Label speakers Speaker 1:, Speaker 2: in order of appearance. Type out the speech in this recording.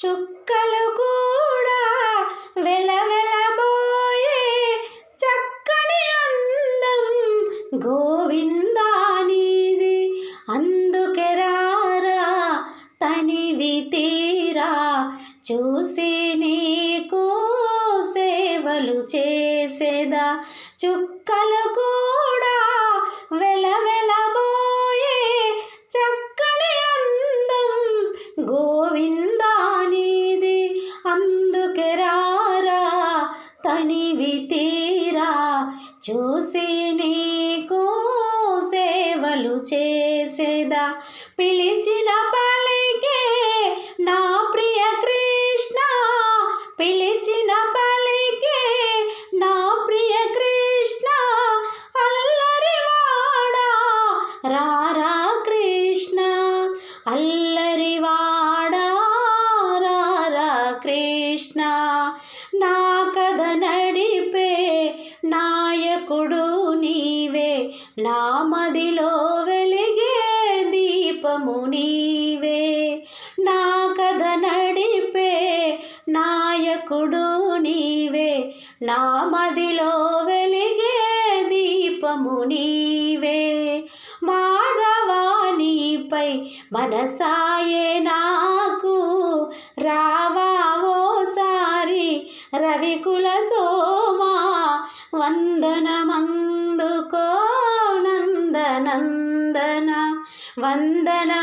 Speaker 1: చుక్కలు కూడా వెలవెలబోయే చక్కని అందం గోవిందా నీది. అందుకే రారా తనివి తీరా చూసి నీకు సేవలు చేసేదా. చుక్కలు కూడా కనివి తీరా చూసి నీకు సేవలు చేసేదా? పిలిచిన పలికే నా ప్రియ కృష్ణ పిలిచిన పలికే నా ప్రియ కృష్ణ అల్లరివాడా రారా కృష్ణ అల్లరివాడా రారా కృష్ణ. నీవే నా మదిలో వెలిగే దీపము నీవే. నా కథ నడిపే నాయకుడు నీవే నా మదిలో వెలిగే దీపము నీవే. మాధవానిపై మనసాయే నాకు రావా ఓసారి రవికుల సోమా వందనమందుకో నందనందన వందనమందుకో